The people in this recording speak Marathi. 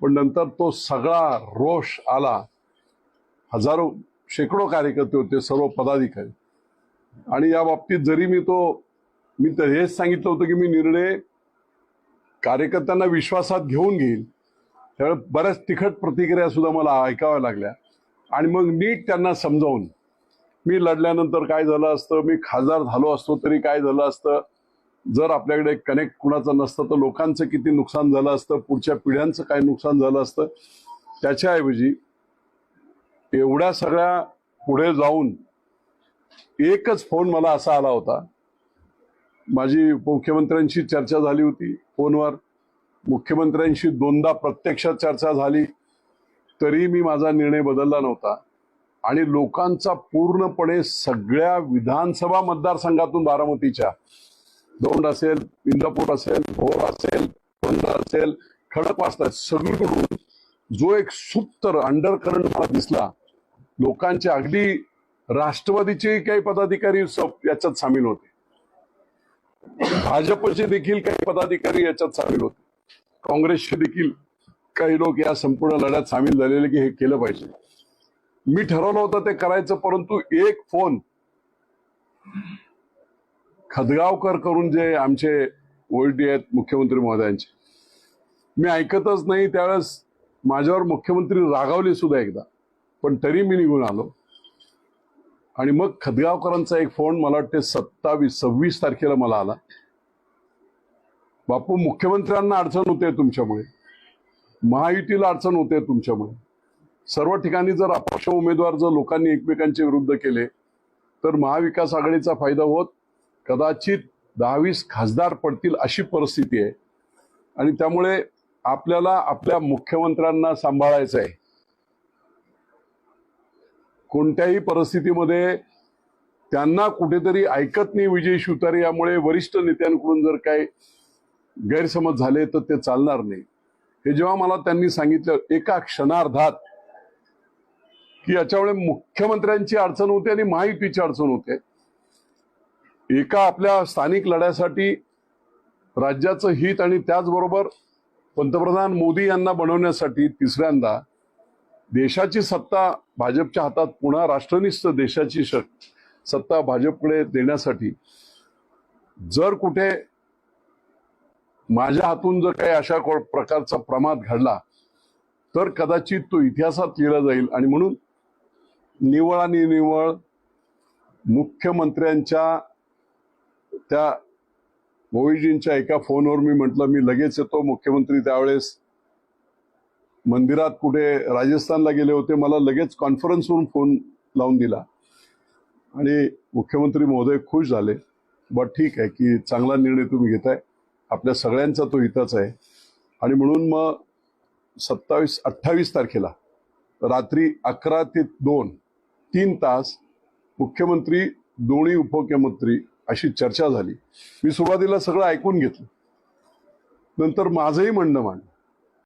पण नंतर तो सगळा रोष आला. हजारो शेकडो कार्यकर्ते होते सर्व पदाधिकारी. आणि या बाबतीत जरी मी तो मी तर हेच सांगितलं होतं की मी निर्णय कार्यकर्त्यांना विश्वासात घेऊन घेईल त्यावेळेस बऱ्याच तिखट प्रतिक्रिया सुद्धा मला ऐकाव्या लागल्या. आणि मग नीट त्यांना समजावून मी लढल्यानंतर काय झालं असतं मी खासदार झालो असतो तरी काय झालं असतं जर आपल्याकडे कनेक्ट कुणाचं नसतं तर लोकांचं किती नुकसान झालं असतं पुढच्या पिढ्यांचं काय नुकसान झालं असतं त्याच्याऐवजी एवढ्या सगळ्या पुढे जाऊन एकच फोन मला असा आला होता. माझी मुख्यमंत्र्यांशी चर्चा झाली होती फोनवर. मुख्यमंत्र्यांशी दोनदा प्रत्यक्ष चर्चा झाली. तरी मी माझा निर्णय बदलला नव्हता. आणि लोकांचा पूर्णपणे सगळ्या विधानसभा मतदारसंघातून बारामतीच्या दौंड असेल इंदापूर असेल भोर असेल पंधरा असेल खडकवासला सगळीकडून. जो एक सुप्तर अंडर करंट मला दिसला लोकांच्या अगदी राष्ट्रवादीचे काही पदाधिकारी याच्यात सामील होते. भाजपचे देखील काही पदाधिकारी याच्यात सामील होते. काँग्रेसचे देखील काही लोक या संपूर्ण लढ्यात सामील झालेले की हे केलं पाहिजे. मी ठरवलं होतं ते करायचं परंतु एक फोन खदगावकर करून जे आमचे ओळटी आहेत मुख्यमंत्री महोदयांचे. मी ऐकतच नाही त्यावेळेस माझ्यावर मुख्यमंत्री रागावले सुद्धा एकदा. पण तरी मी निघून आलो. आणि मग खदगावकरांचा एक फोन मला वाटते सत्तावीस सव्वीस तारखेला मला आला. बापू मुख्यमंत्र्यांना अडचण होते तुमच्यामुळे. महायुतीला अडचण होते तुमच्यामुळे. सर्व ठिकाणी जर अपक्ष उमेदवार जर लोकांनी एकमेकांच्या विरुद्ध केले तर महाविकास आघाडीचा फायदा होत कदाचित दहावीस खासदार पडतील अशी परिस्थिती आहे. आणि त्यामुळे आपल्याला आपल्या मुख्यमंत्र्यांना सांभाळायचं आहे कोणत्याही परिस्थितीमध्ये त्यांना कुठेतरी ऐकत नाही विजय शिवतारे यामुळे वरिष्ठ नेत्यांकडून जर काही गैरसमज झाले तर ते चालणार नाही. हे जेव्हा मला त्यांनी सांगितलं एका क्षणार्धात की याच्यामुळे मुख्यमंत्र्यांची अडचण होते आणि महायुतीची अडचण होते. एका आपल्या स्थानिक लढ्यासाठी राज्याचं हित आणि त्याचबरोबर पंतप्रधान मोदी यांना बनवण्यासाठी तिसऱ्यांदा देशाची सत्ता भाजपच्या हातात पुन्हा राष्ट्रनिष्ठ देशाची श सत्ता भाजपकडे देण्यासाठी जर कुठे माझ्या हातून जर काही अशा को- प्रकारचा प्रमाद घडला तर कदाचित तो इतिहासात लिहिला जाईल. आणि म्हणून निवळ आणि निवळ मुख्यमंत्र्यांच्या त्या मोहिजींच्या एका फोनवर मी म्हटलं मी लगेच येतो. मुख्यमंत्री त्यावेळेस मंदिरात कुठे राजस्थानला गेले होते. मला लगेच कॉन्फरन्सवरून फोन लावून दिला. आणि मुख्यमंत्री महोदय खुश झाले. बट ठीक आहे की चांगला निर्णय तुम्ही घेताय. आपल्या सगळ्यांचा तो हिताच आहे. आणि म्हणून मग सत्तावीस अठ्ठावीस तारखेला रात्री अकरा ते दोन तीन तास मुख्यमंत्री दोन्ही उपमुख्यमंत्री अशी चर्चा झाली. मी सुरुवातीला सगळं ऐकून घेतलं. नंतर माझंही म्हणणं मांडलं.